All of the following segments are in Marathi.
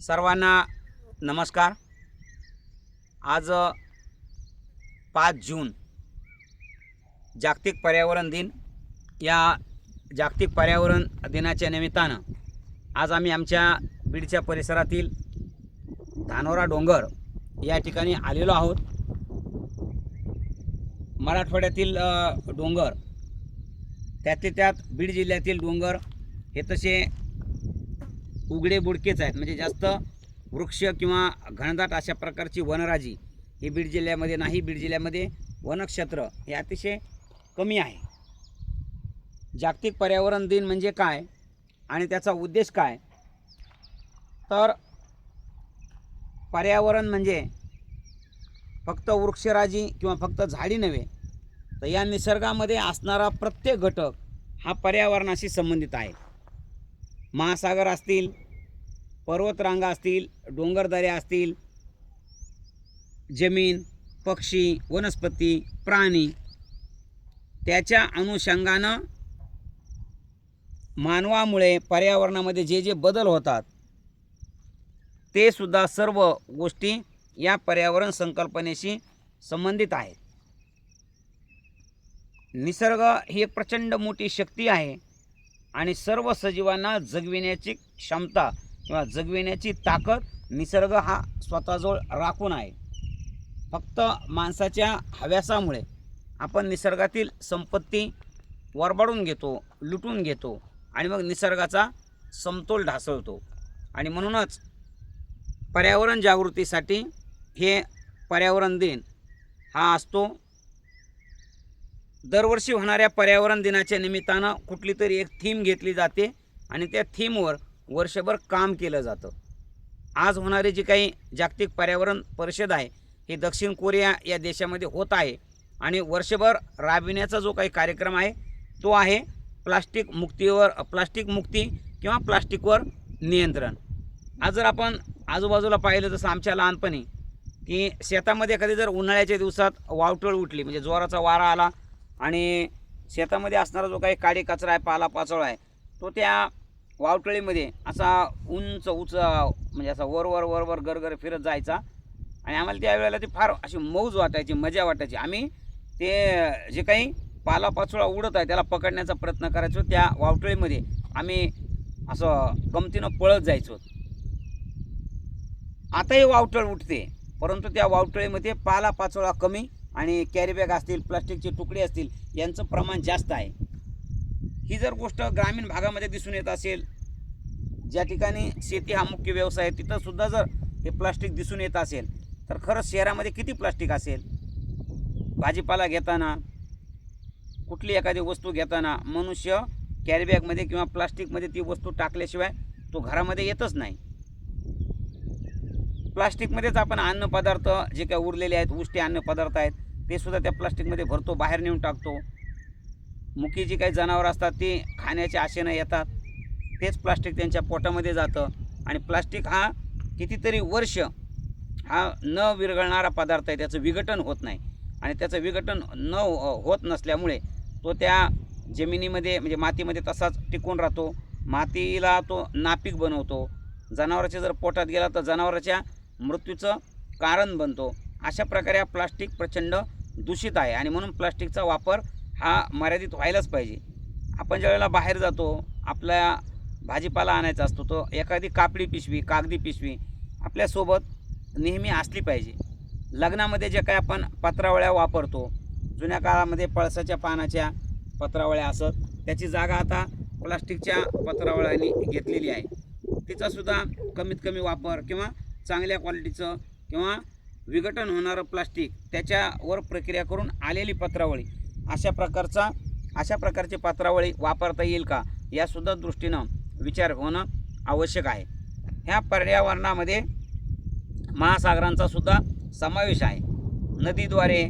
सर्वांना नमस्कार. आज पाच जून जागतिक पर्यावरण दिन. या जागतिक पर्यावरण दिनाच्या निमित्तानं आज आम्ही आमच्या बीडच्या परिसरातील धानोरा डोंगर या ठिकाणी आलेलो आहोत. मराठवाड्यातील डोंगर त्यातले त्यात बीड जिल्ह्यातील डोंगर हे तसे उघडे बुडकेच आहेत. म्हणजे जास्त वृक्ष किंवा घनदाट अशा प्रकारची वनराजी ही बीड जिल्ह्यामध्ये नाही. बीड जिल्ह्यामध्ये वनक्षेत्र हे अतिशय कमी आहे. जागतिक पर्यावरण दिन म्हणजे काय आणि त्याचा उद्देश काय? तर पर्यावरण म्हणजे फक्त वृक्षराजी किंवा फक्त झाडी नव्हे तर या निसर्गामध्ये असणारा प्रत्येक घटक हा पर्यावरणाशी संबंधित आहे. महासागर असतील पर्वतरांगा असतील डोंगरदऱ्या असतील जमीन पक्षी वनस्पती प्राणी त्याच्या अनुषंगानं मानवामुळे पर्यावरणामध्ये जे जे बदल होतात ते सुद्धा सर्व गोष्टी या पर्यावरण संकल्पनेशी संबंधित आहेत. निसर्ग ही एक प्रचंड मोठी शक्ती आहे. आणि सर्व सजीवांना जगविण्याची क्षमता किंवा जगविण्याची ताकद निसर्ग हा स्वतःजवळ राखून आहे. फक्त माणसाच्या हव्यासामुळे आपण निसर्गातील संपत्ती वरबाडून घेतो लुटून घेतो आणि मग निसर्गाचा समतोल ढासळतो. आणि म्हणूनच पर्यावरण जागृतीसाठी हे पर्यावरण दिन हा असतो दरवर्षी होणाऱ्या पर्यावरण दिनाच्या निमित्तानं कुठली तरी एक थीम घेतली जाते आणि त्या थीमवर वर्षभर काम केलं जातं. आज होणारी जी काही जागतिक पर्यावरण परिषद आहे ही दक्षिण कोरिया या देशामध्ये होत आहे आणि वर्षभर राबविण्याचा जो काही कार्यक्रम आहे तो आहे प्लास्टिक मुक्तीवर प्लास्टिक मुक्ती किंवा प्लास्टिकवर नियंत्रण. आज जर आपण आजूबाजूला पाहिलं जसं आमच्या लहानपणी की शेतामध्ये कधी जर उन्हाळ्याच्या दिवसात वावटळ उठली म्हणजे जोराचा वारा आला आणि शेतामध्ये असणारा जो काही काळी कचरा आहे पाला पाचोळा आहे तो त्या वावटळीमध्ये असा उंच उंच म्हणजे असा वर वर वर वर गरगर फिरत जायचा. आणि आम्हाला त्यावेळेला ती फार अशी मौज वाटायची मजा वाटायची. आम्ही ते जे काही पाला पाचोळा उडत आहे त्याला पकडण्याचा प्रयत्न करायचो. त्या वावटळीमध्ये आम्ही असं गमतीनं पळत जायचो. आताही वावटळ उठते परंतु त्या वावटळीमध्ये पाला पाचोळा कमी आणि कॅरीबॅग असतील प्लास्टिकचे तुकडे असतील यांचं प्रमाण जास्त आहे. ही जर गोष्ट ग्रामीण भागामध्ये दिसून येत असेल ज्या ठिकाणी शेती हा मुख्य व्यवसाय आहे तिथंसुद्धा जर हे प्लास्टिक दिसून येत असेल तर खरंच शहरामध्ये किती प्लास्टिक असेल? भाजीपाला घेताना कुठली एखादी वस्तू घेताना मनुष्य कॅरीबॅगमध्ये किंवा प्लास्टिकमध्ये ती वस्तू टाकल्याशिवाय तो घरामध्ये येतच नाही. प्लास्टिकमध्येच आपण अन्नपदार्थ जे काही उरलेले आहेत उष्टे अन्नपदार्थ आहेत ते सुद्धा त्या प्लास्टिकमध्ये भरतो बाहेर नेऊन टाकतो. मुकी जी काही जनावरं असतात ती खाण्याच्या आशेनं येतात. तेच प्लास्टिक त्यांच्या पोटामध्ये जातं. आणि प्लास्टिक हा कितीतरी वर्ष हा न विरघळणारा पदार्थ आहे. त्याचं विघटन होत नाही. आणि त्याचं विघटन न हो- होत नसल्यामुळे तो त्या जमिनीमध्ये म्हणजे मातीमध्ये तसाच टिकून राहतो. मातीला तो नापीक बनवतो. जनावराच्या जर पोटात गेला तर जनावराच्या मृत्यूचं कारण बनतो. अशा प्रकारे हा प्लास्टिक प्रचंड दूषित आहे आणि म्हणून प्लास्टिकचा वापर हा मर्यादित व्हायलाच पाहिजे. आपण ज्यावेळेला बाहेर जातो आपल्या भाजीपाला आणायचा असतो तो एखादी कापडी पिशवी कागदी पिशवी आपल्यासोबत नेहमी असली पाहिजे. लग्नामध्ये जे काय आपण पत्रावळ्या वापरतो जुन्या काळामध्ये पळसाच्या पानाच्या पत्रावळ्या असत त्याची जागा आता प्लास्टिकच्या पत्रावळ्यांनी घेतलेली आहे. तिचासुद्धा कमीत कमी वापर किंवा चांगल्या क्वालिटीचं किंवा विघटन होणारं प्लास्टिक त्याच्यावर प्रक्रिया करून आलेली पत्रावळी अशा प्रकारचा अशा प्रकारची पत्रावळी वापरता येईल का? यासुद्धा दृष्टीनं विचार होणं आवश्यक आहे. ह्या पर्यावरणामध्ये महासागरांचा सुद्धा समावेश आहे. नदीद्वारे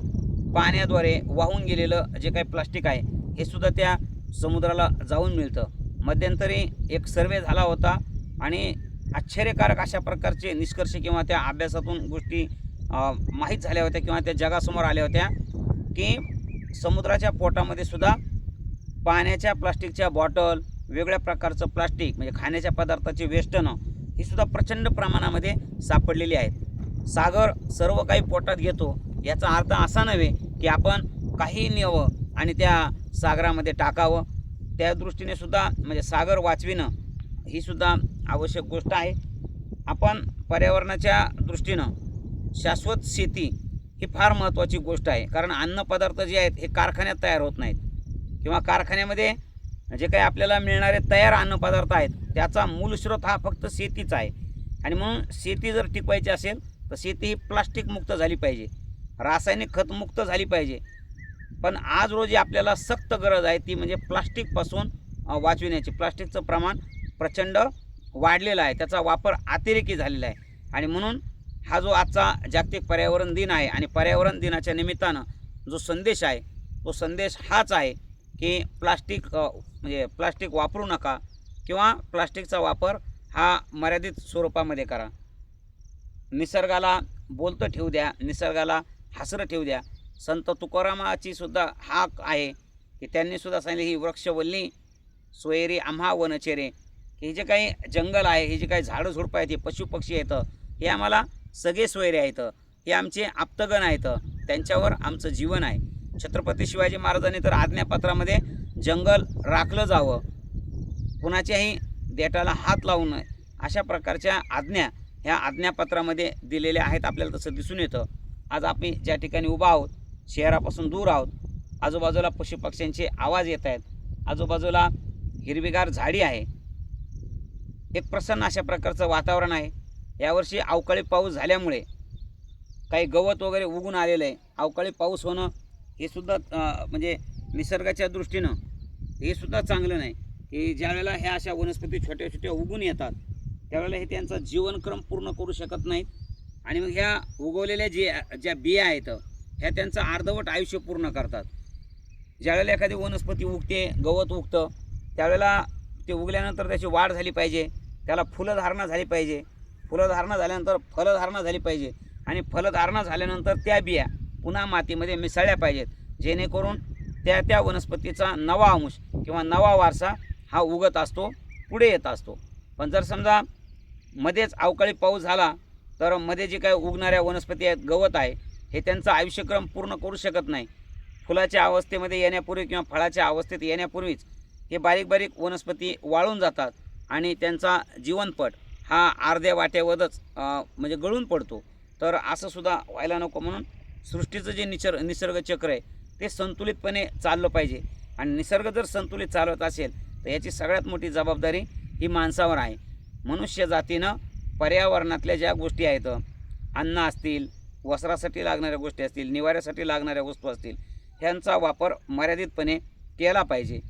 पाण्याद्वारे वाहून गेलेलं जे काही प्लास्टिक आहे हे सुद्धा त्या समुद्राला जाऊन मिळतं. मध्यंतरी एक सर्वे झाला होता आणि आश्चर्यकारक अशा प्रकारचे निष्कर्ष किंवा त्या अभ्यासातून गोष्टी माहीत झाल्या होत्या किंवा त्या जगासमोर आल्या होत्या की समुद्राच्या पोटामध्ये सुद्धा पाण्याच्या प्लास्टिकच्या बॉटल वेगळ्या प्रकारचं प्लास्टिक म्हणजे खाण्याच्या पदार्थाचे वेष्टनं ही सुद्धा प्रचंड प्रमाणामध्ये सापडलेली आहेत. सागर सर्व काही पोटात घेतो याचा अर्थ असा नव्हे की आपण काही न्यावं आणि त्या सागरामध्ये टाकावं. त्या दृष्टीने सुद्धा म्हणजे सागर वाचविणं ही सुद्धा आवश्यक गोष्ट आहे. आपण पर्यावरणाच्या दृष्टीनं शाश्वत शेती ही फार महत्त्वाची गोष्ट आहे. कारण अन्नपदार्थ जे आहेत हे कारखान्यात तयार होत नाहीत. किंवा कारखान्यामध्ये जे काही आपल्याला मिळणारे तयार अन्नपदार्थ आहेत त्याचा मूल स्रोत हा फक्त शेतीचा आहे. आणि म्हणून शेती जर टिकवायची असेल तर शेती ही प्लास्टिकमुक्त झाली पाहिजे. रासायनिक खतमुक्त झाली पाहिजे. पण आज रोजी आपल्याला सक्त गरज आहे ती म्हणजे प्लास्टिकपासून वाचविण्याची. प्लास्टिकचं प्रमाण प्रचंड वाढलेलं आहे. त्याचा वापर अतिरेकी झालेला आहे. आणि म्हणून हा जो आजचा जागतिक पर्यावरण दिन आहे आणि पर्यावरण दिनाच्या निमित्तानं जो संदेश आहे तो संदेश हाच आहे की प्लास्टिक म्हणजे प्लास्टिक वापरू नका किंवा प्लास्टिकचा वापर हा मर्यादित स्वरूपामध्ये करा. निसर्गाला बोलतं ठेवू द्या निसर्गाला हसरं ठेवू द्या. संत तुकारामाची सुद्धा हाक आहे की त्यांनी सुद्धा सांगितले ही वृक्षवल्ली सोयरी आम्हा वनचेरे. हे जे काही जंगल आहे हे जे काही झाडं झुडपं आहेत हे पशुपक्षी येतं हे आम्हाला सगळे सोयरे आहेत. हे आमचे आप्तगण आहेत. त्यांच्यावर आमचं जीवन आहे. छत्रपती शिवाजी महाराजांनी तर आज्ञापत्रामध्ये जंगल राखलं जावं. कुणाच्याही देटाला हात लावू नये अशा प्रकारच्या आज्ञा ह्या आज्ञापत्रामध्ये दिलेल्या आहेत. आपल्याला तसं दिसून येतं. आज आम्ही ज्या ठिकाणी उभा आहोत शहरापासून दूर आहोत आजूबाजूला पशुपक्ष्यांचे आवाज येत आहेत. आजूबाजूला हिरवीगार झाडी आहे. एक प्रसन्न अशा प्रकारचं वातावरण आहे. यावर्षी अवकाळी पाऊस झाल्यामुळे काही गवत वगैरे उगून आलेलं आहे. अवकाळी पाऊस होणं हे सुद्धा म्हणजे निसर्गाच्या दृष्टीनं हे सुद्धा चांगलं नाही. की ज्यावेळेला ह्या अशा वनस्पती छोट्या छोट्या उगून येतात त्यावेळेला हे त्यांचा जीवनक्रम पूर्ण करू शकत नाहीत. आणि मग ह्या उगवलेल्या जे ज्या बिया आहेत ह्या त्यांचं अर्धवट आयुष्य पूर्ण करतात. ज्यावेळेला एखादी वनस्पती उगते गवत उगतं त्यावेळेला ते उगल्यानंतर त्याची वाढ झाली पाहिजे त्याला फुलंधारणा झाली पाहिजे. फुलधारणा झाल्यानंतर फलधारणा झाली पाहिजे. आणि फलधारणा झाल्यानंतर त्या बिया पुन्हा मातीमध्ये मिसळल्या पाहिजेत. जेणेकरून त्या त्या वनस्पतीचा नवा अंश किंवा नवा वारसा हा उगत असतो पुढे येत असतो. पण जर समजा मध्येच अवकाळी पाऊस झाला तर मध्ये जे काही उगणाऱ्या वनस्पती आहेत गवत आहे हे त्यांचा आयुष्यक्रम पूर्ण करू शकत नाही. फुलाच्या अवस्थेमध्ये येण्यापूर्वी किंवा फळाच्या अवस्थेत येण्यापूर्वीच हे बारीक बारीक वनस्पती वाळून जातात आणि त्यांचा जीवनपट हा अर्ध्या वाट्यावरच म्हणजे गळून पडतो. तर असं सुद्धा व्हायला नको म्हणून सृष्टीचं जे निसर्ग निसर्गचक्र आहे ते संतुलितपणे चाललं पाहिजे. आणि निसर्ग जर संतुलित चालवत असेल तर याची सगळ्यात मोठी जबाबदारी ही माणसावर आहे. मनुष्य जातीनं पर्यावरणातल्या ज्या गोष्टी आहेत अन्न असतील वस्त्रासाठी लागणाऱ्या गोष्टी असतील निवाऱ्यासाठी लागणाऱ्या वस्तू असतील ह्यांचा वापर मर्यादितपणे केला पाहिजे.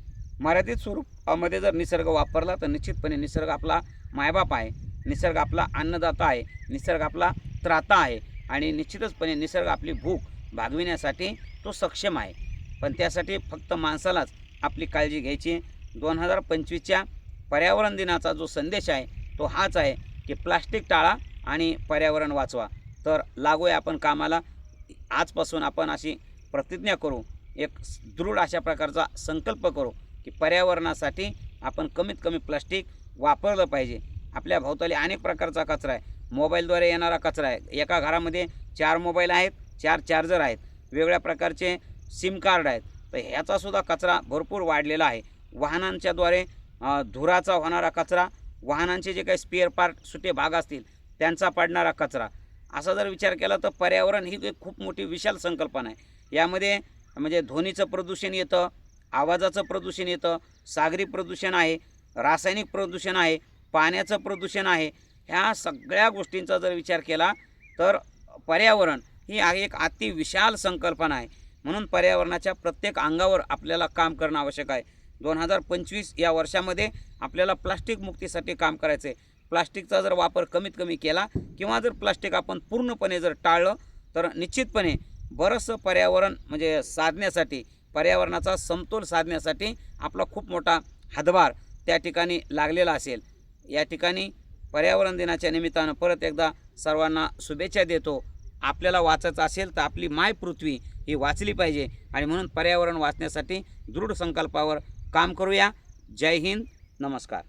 मर्यादित स्वरूपामध्ये जर निसर्ग वापरला तर निश्चितपणे निसर्ग आपला मायबाप आहे. निसर्ग आपला अन्नदाता आहे निसर्ग आपला त्राता आहे आणि निश्चितचपणे निसर्ग आपली भूक भागविण्यासाठी तो सक्षम आहे. पण त्यासाठी फक्त माणसालाच आपली काळजी घ्यायची दोन हजार पंचवीसच्या पर्यावरण दिनाचा जो संदेश आहे तो हाच आहे की प्लास्टिक टाळा आणि पर्यावरण वाचवा. तर लागूया आपण कामाला. आजपासून आपण अशी प्रतिज्ञा करू एक दृढ अशा प्रकारचा संकल्प करू की पर्यावरणासाठी आपण कमीत कमी प्लास्टिक वापरलं पाहिजे. आपल्या भोवताली अनेक प्रकारचा कचरा आहे. मोबाईलद्वारे येणारा कचरा आहे. एका घरामध्ये चार मोबाईल आहेत चार चार्जर आहेत. वेगळ्या प्रकारचे सिम कार्ड आहेत. तर ह्याचासुद्धा कचरा भरपूर वाढलेला आहे. वाहनांच्याद्वारे धुराचा होणारा कचरा वाहनांचे जे काही स्पेअर पार्ट सुटे भाग असतील त्यांचा पडणारा कचरा. असा जर विचार केला तर पर्यावरण ही एक खूप मोठी विशाल संकल्पना आहे. यामध्ये म्हणजे ध्वनीचं प्रदूषण येतं आवाजाचं प्रदूषण येतं सागरी प्रदूषण आहे रासायनिक प्रदूषण आहे पाण्याचं प्रदूषण आहे ह्या सगळ्या गोष्टींचा जर विचार केला तर पर्यावरण ही एक अति विशाल संकल्पना आहे. म्हणून पर्यावरणाच्या प्रत्येक अंगावर आपल्याला काम करणं आवश्यक आहे. दोन हजार पंचवीस या वर्षामध्ये आपल्याला प्लास्टिक मुक्तीसाठी काम करायचं आहे प्लास्टिकचा जर वापर कमीत कमी केला किंवा जर प्लास्टिक आपण पूर्णपणे जर टाळलं तर निश्चितपणे बरंचसं पर्यावरण म्हणजे साधण्यासाठी पर्यावरणाचा समतोल साधण्यासाठी आपला खूप मोठा हातभार त्या ठिकाणी लागलेला असेल. या ठिकाणी पर्यावरण दिनाच्या निमित्तानं परत एकदा सर्वांना शुभेच्छा देतो. आपल्याला वाचायचं असेल तर आपली माय पृथ्वी ही वाचली पाहिजे आणि म्हणून पर्यावरण वाचण्यासाठी दृढ संकल्पावर काम करूया. जय हिंद. नमस्कार.